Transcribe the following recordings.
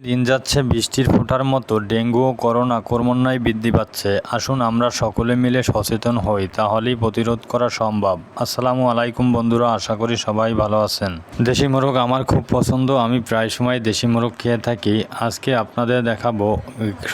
দিন যাচ্ছে, বৃষ্টির ফোঁটার মতো ডেঙ্গু ও করোনা ক্রমান্বয়ে বৃদ্ধি পাচ্ছে। আসুন আমরা সকলে মিলে সচেতন হই, তাহলেই প্রতিরোধ করা সম্ভব। আসসালামু আলাইকুম বন্ধুরা, আশা করি সবাই ভালো আছেন। দেশি মোরগ আমার খুব পছন্দ, আমি প্রায় সময় দেশি মোরগ খেয়ে থাকি। আজকে আপনাদের দেখাবো,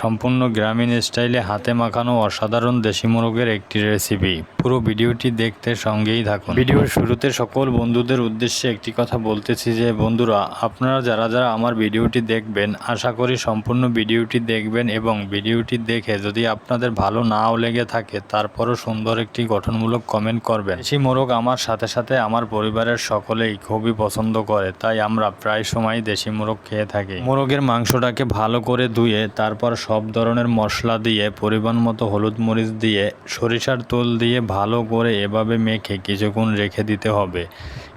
সম্পূর্ণ গ্রামীণ স্টাইলে হাতে মাখানো অসাধারণ দেশি মোরগের একটি রেসিপি। পুরো ভিডিওটি দেখতে সঙ্গেই থাকুন। ভিডিওর শুরুতে সকল বন্ধুদের উদ্দেশ্যে একটি কথা বলতেছি যে, বন্ধুরা, আপনারা যারা যারা আমার ভিডিওটি দেখবেন আশা করি সম্পূর্ণ ভিডিওটি দেখবেন এবং ভিডিওটি দেখে যদি আপনাদের ভালো নাও লেগে থাকে, তারপরও সুন্দর একটি গঠনমূলক কমেন্ট করবেন। দেশি মোরগ আমার সাথে সাথে আমার পরিবারের সকলেই খুবই পছন্দ করে, তাই আমরা প্রায় সময় দেশি মোরগ খেয়ে থাকি। মোরগের মাংসটাকে ভালো করে ধুয়ে, তারপর সব ধরনের মশলা দিয়ে, পরিমাণ মতো হলুদ মরিচ দিয়ে, সরিষার তেল দিয়ে ভালো করে এভাবে মেখে কিছুক্ষণ রেখে দিতে হবে।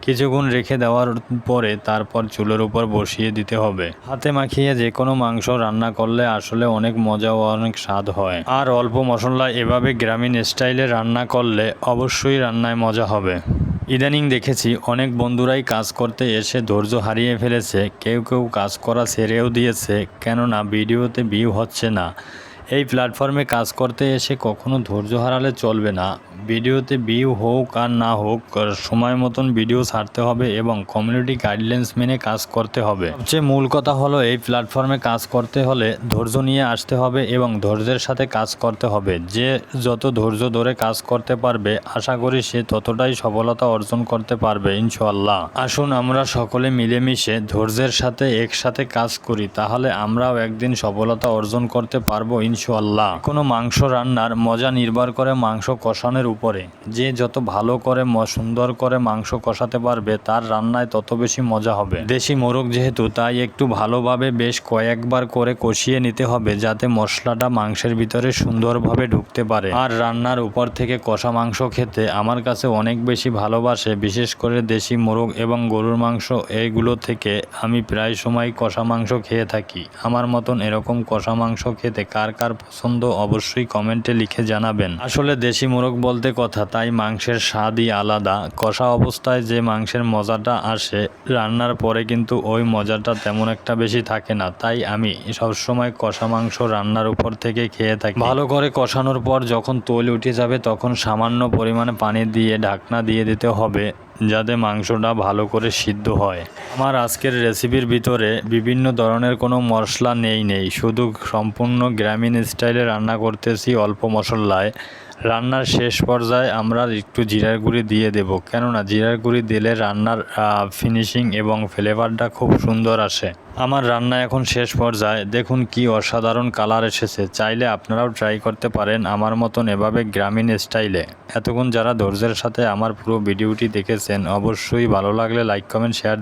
কিছুক্ষণ রেখে দেওয়ার পরে তারপর চুলের উপর বসিয়ে দিতে হবে। হাতে মাখিয়ে যে কোনো মাংস রান্না করলে আসলে অনেক মজা ও অনেক স্বাদ হয়। আর অল্প মশলা এভাবে গ্রামীণ স্টাইলে রান্না করলে অবশ্যই রান্নায় মজা হবে। ইদানিং দেখেছি অনেক বন্ধুরাই কাজ করতে এসে ধৈর্য হারিয়ে ফেলেছে, কেউ কেউ কাজ করা ছেড়েও দিয়েছে, কেননা ভিডিওতে ভিউ হচ্ছে না। এই প্ল্যাটফর্মে কাজ করতে এসে কখনো ধৈর্য হারালে চলবে না। ভিডিওতে ভিউ হোক আর না হোক, সময় মতন ভিডিও ছাড়তে হবে এবং কমিউনিটি গাইডলাইন্স মেনে কাজ করতে হবে। সবচেয়ে মূল কথা হলো এই প্ল্যাটফর্মে কাজ করতে হলে ধৈর্য নিয়ে আসতে হবে এবং ধৈর্যের সাথে কাজ করতে হবে। যে যত ধৈর্য ধরে কাজ করতে পারবে, আশা করি সে ততটাই সফলতা অর্জন করতে পারবে ইনশাল্লাহ আসুন আমরা সকলে মিলেমিশে ধৈর্যের সাথে একসাথে কাজ করি, তাহলে আমরাও একদিন সফলতা অর্জন করতে পারব ইনশাল্লাহ কোনো মাংস রান্নার মজা নির্ভর করে মাংস কষানোর উপরে। যে যত ভালো করে সুন্দর করে মাংস কষাতে পারবে, তার রান্নায় তত বেশি মজা হবে। দেশি মোরগ যেহেতু, তাই একটু ভালোভাবে বেশ কয়েকবার করে কষিয়ে নিতে হবে, যাতে মশলাটা মাংসের ভিতরে সুন্দরভাবে ঢুকতে পারে। আর রান্নার উপর থেকে কষা মাংস খেতে আমার কাছে অনেক বেশি ভালোবাসে, বিশেষ করে দেশি মোরগ এবং গরুর মাংস। এইগুলো থেকে আমি প্রায় সময় কষা মাংস খেয়ে থাকি। আমার মতন এরকম কষা মাংস খেতে কার কার কার পছন্দ অবশ্যই কমেন্টে লিখে জানাবেন। আসলে দেশি মোরগ বলতে কথা, তাই মাংসের স্বাদই আলাদা। কষা অবস্থায় যে মাংসের মজাটা আসে, রান্নার পরে কিন্তু ওই মজাটা তেমন একটা বেশি থাকে না। তাই আমি সবসময় কষা মাংস রান্নার উপর থেকে খেয়ে থাকি। ভালো করে কষানোর পর যখন তৈল উঠে যাবে, তখন সামান্য পরিমাণে পানি দিয়ে ঢাকনা দিয়ে দিতে হবে। যাতে মাংসটা ভালো করে সিদ্ধ হয়। আমার আজকের রেসিপির ভিতরে বিভিন্ন ধরনের কোনো মশলা নেই নেই। শুধু সম্পূর্ণ গ্রামীণ স্টাইলে রান্না করতেছি অল্প মশলায়। রান্নার শেষ পর্যায়ে আমরা একটু জিরার গুঁড়ি দিয়ে দেব। কেননা জিরার গুঁড়ি দিলে রান্নার ফিনিশিং এবং ফ্লেভারটা খুব সুন্দর আসে। আমার রান্না এখন শেষ পর্যায়ে। দেখুন কি অসাধারণ কালার এসেছে। চাইলে আপনারাও ট্রাই করতে পারেন আমার মতন এভাবে গ্রামীণ স্টাইলে এতক্ষণ যারা ধৈর্যের সাথে আমার পুরো ভিডিওটি দেখেছেন, অবশ্যই ভালো লাগলে লাইক কমেন্ট শেয়ার